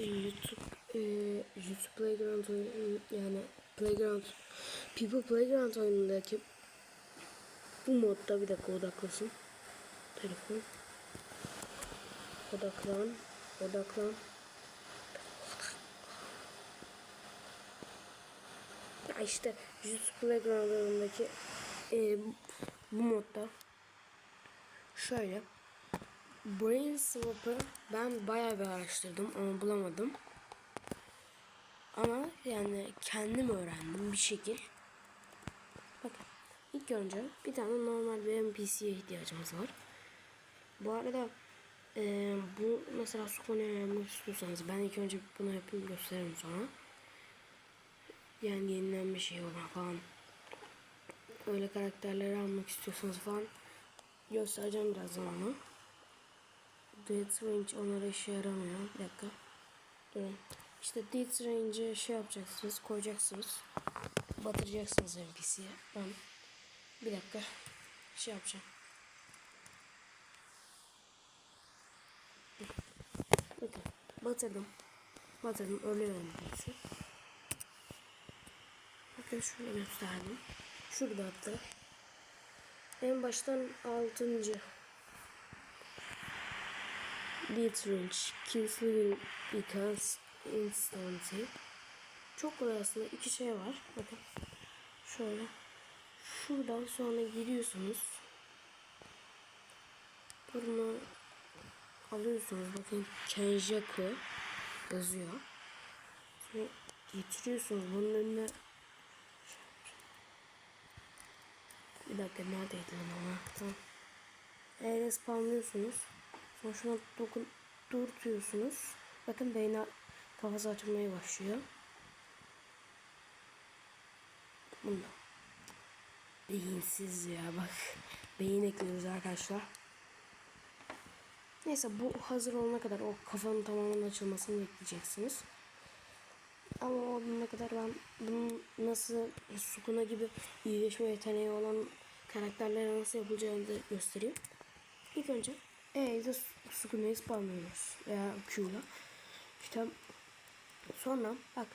e, YouTube e, YouTube Playground oyunu yani Playground People Playground oyunundaki bu modda bir dakika odaklasın. Telefon. Odaklan. Odaklan. Ya işte YouTube Playground oyunundaki e, bu modda şöyle Brain Swap'ı ben bayağı bir araştırdım ama bulamadım. Ama yani kendim öğrendim bir şekil. Bakın ilk önce bir tane normal bir NPC'ye ihtiyacımız var. Bu arada e, bu mesela su konuyu yapmak istiyorsanız ben ilk önce bunu yapayım gösteririm sonra. Yani yenilenmiş şey olan falan. Öyle karakterleri almak istiyorsanız falan göstereceğim birazdan onu. Death Range onlara işe yaramıyor. Bir dakika. Durun. İşte Death Range'e şey yapacaksınız, koyacaksınız. Batıracaksınız NPC'ye. Ben bir dakika şey yapacağım. Bakın batırdım. Batırdım. Ölüyor NPC. Bakın şöyle gösterdim. Şurada hatta. En baştan altıncı. Lead range. Kills living becomes instantly. Çok kolay aslında. iki şey var. Bakın. Şöyle. Şuradan sonra giriyorsunuz. Bunu alıyorsunuz. Bakın Kenjaku yazıyor. Sonra getiriyorsunuz. Bunun önüne Bir dakika neredeydi lan ama? Tamam. Eğer spamlıyorsunuz. Sonra şuna dokun dur diyorsunuz. Bakın beyne kafası açılmaya başlıyor. Bunda. Beyinsiz ya bak. Beyin ekliyoruz arkadaşlar. Neyse bu hazır olana kadar o kafanın tamamen açılmasını bekleyeceksiniz. Ama o olana kadar ben bunun nasıl Sukuna gibi iyileşme yeteneği olan karakterlere nasıl yapılacağını da göstereyim. İlk önce E'de Sukuna'yı spamlıyoruz veya Q'la. İşte sonra bak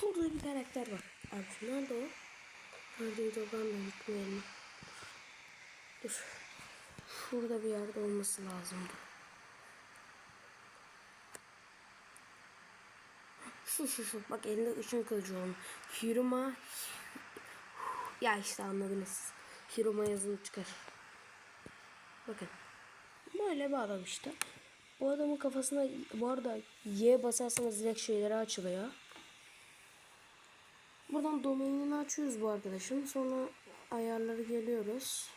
şurada bir karakter var. Abi nerede o? Neredeydi o ben de unutmayayım. Dur. Şurada bir yerde olması lazımdı. Şu şu şu. Bak elinde ışın kılıcı olan. Hiruma. Ya işte anladınız. Hiruma yazını çıkar. Bakın. Böyle bir adam işte. Bu adamın kafasına bu arada Y basarsanız direkt şeyleri açılıyor. Buradan domainini açıyoruz bu arkadaşın. Sonra ayarları geliyoruz.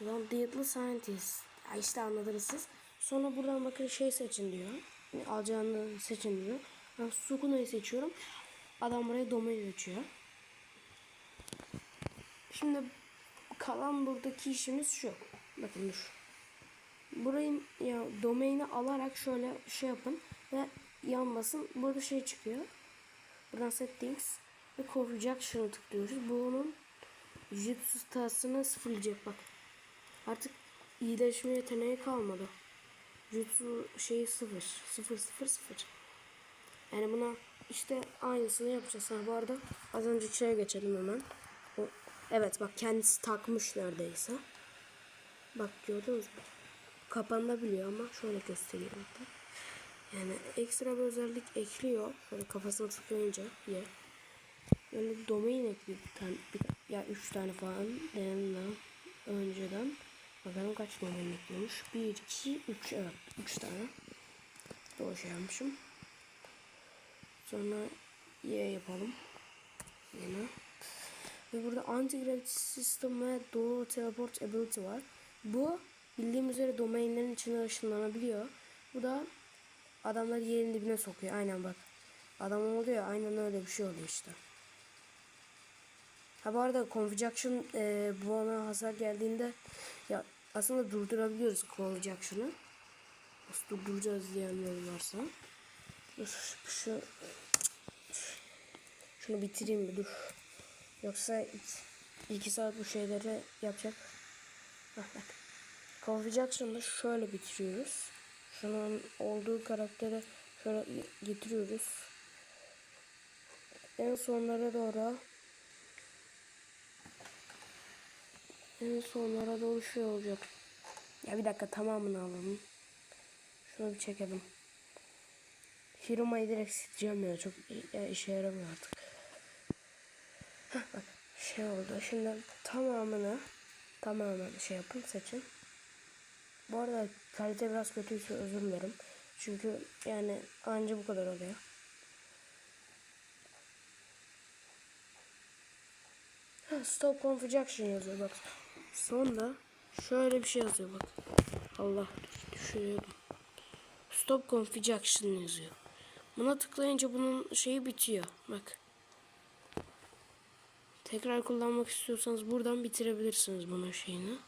Buradan Deadly Scientist. Ya işte anladınız siz. Sonra buradan bakın şey seçin diyor. Alacağını seçin diyor. Ben Sukuna'yı seçiyorum. Adam buraya domain açıyor. Şimdi kalan buradaki işimiz şu. Bakın dur. Burayı ya domaini alarak şöyle şey yapın ve yan basın. Burada şey çıkıyor. Buradan settings ve koruyacak şunu tıklıyoruz. Bunun jutsu stasını sıfırlayacak bak. Artık iyileşme yeteneği kalmadı. Jutsu şeyi sıfır. Sıfır sıfır sıfır. Yani buna işte aynısını yapacağız. Ha, bu arada az önce şeye geçelim hemen. O, evet bak kendisi takmış neredeyse. Bak gördünüz mü? Kapanabiliyor ama şöyle göstereyim hatta. Yani ekstra bir özellik ekliyor. Böyle kafasına tıklayınca yer. Yani domain ekliyor bir tane, bir, ya üç tane falan denenden önceden. Bakalım kaç domain ekliyormuş. Bir, iki, üç evet üç tane. Doğru şey yapmışım. Sonra Y yapalım. Yine. Ve burada anti-gravity system ve doğru teleport ability var. Bu bildiğim üzere domainlerin içine ışınlanabiliyor. Bu da adamları yerin dibine sokuyor. Aynen bak. Adam oluyor. Aynen öyle bir şey oluyor işte. Ha bu arada Confusion e, bu ana hasar geldiğinde ya aslında durdurabiliyoruz Confusion'ı. Nasıl durduracağız diyenler varsa. Dur şu şunu bitireyim mi dur. Yoksa iki, iki saat bu şeyleri yapacak. Bak bak. Confusion'da şöyle bitiriyoruz. Şunun olduğu karakteri Şöyle getiriyoruz. En sonlara doğru en sonlara doğru şey olacak. Ya bir dakika tamamını alalım. Şunu bir çekelim. Hiruma'yı direkt sileceğim ya çok ya işe yaramıyor artık. Şey oldu. Şimdi tamamını tamamen şey yapın seçin. Bu arada kalite biraz kötüyse özür dilerim. Çünkü yani anca bu kadar oluyor. Stop configuration yazıyor bak. Sonra şöyle bir şey yazıyor bak. Allah düşürüyordum. Stop configuration yazıyor. Buna tıklayınca bunun şeyi bitiyor. Bak. Tekrar kullanmak istiyorsanız buradan bitirebilirsiniz bunun şeyini.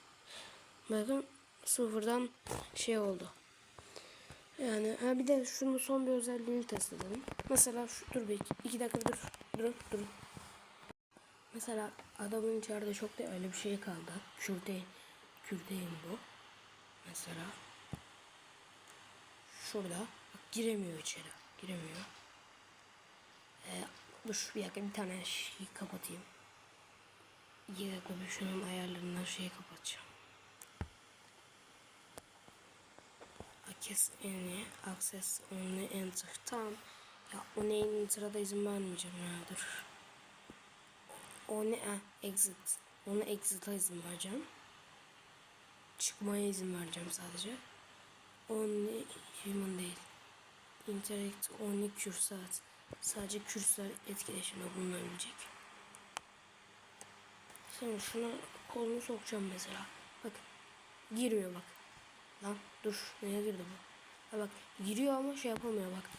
Bakın sıfırdan şey oldu. Yani ha bir de şunun son bir özelliğini test edelim. Mesela şu, dur bir iki, dakika dur. Durun durun. Mesela adamın içeride çok da öyle bir şey kaldı. Kürte, kürteyim bu. Mesela. Şurada. Bak, giremiyor içeri. Giremiyor. Ee, dur bir dakika bir tane şeyi kapatayım. İki dakika bir şunun ayarlarından şeyi kapatacağım. Access any, access only enter. Tamam. Ya o neyin enter'a da izin vermeyeceğim ya dur. O ne? Ha, exit. Ona exit'a izin vereceğim. Çıkmaya izin vereceğim sadece. Only human değil. Interact only kürsat. Sadece kürsal etkileşimde bulunabilecek. Şimdi şuna kolunu sokacağım mesela. Bak. Giriyor bak. Lan dur. Neye girdi bu? Ha bak. Giriyor ama şey yapamıyor bak.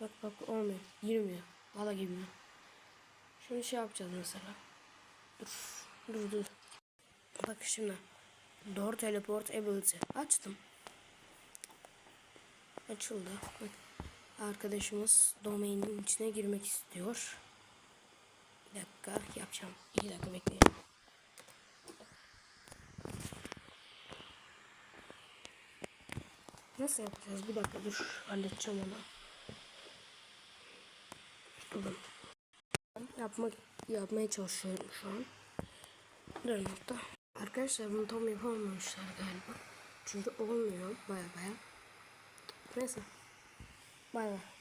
Bak bak olmuyor. Girmiyor. Valla girmiyor. Şimdi şey yapacağız mesela. Dur. Dur dur. Bak şimdi. Door teleport ability. Açtım. Açıldı. Bak. Arkadaşımız domainin içine girmek istiyor. Bir dakika yapacağım. İki dakika bekleyin. Nasıl yapacağız? Bir dakika dur. Halledeceğim onu. Durun. Yapmak, yapmaya çalışıyorum şu an. Durun hatta. Arkadaşlar bunu tam yapamamışlar galiba. Çünkü olmuyor baya baya. Neyse. Bay bay.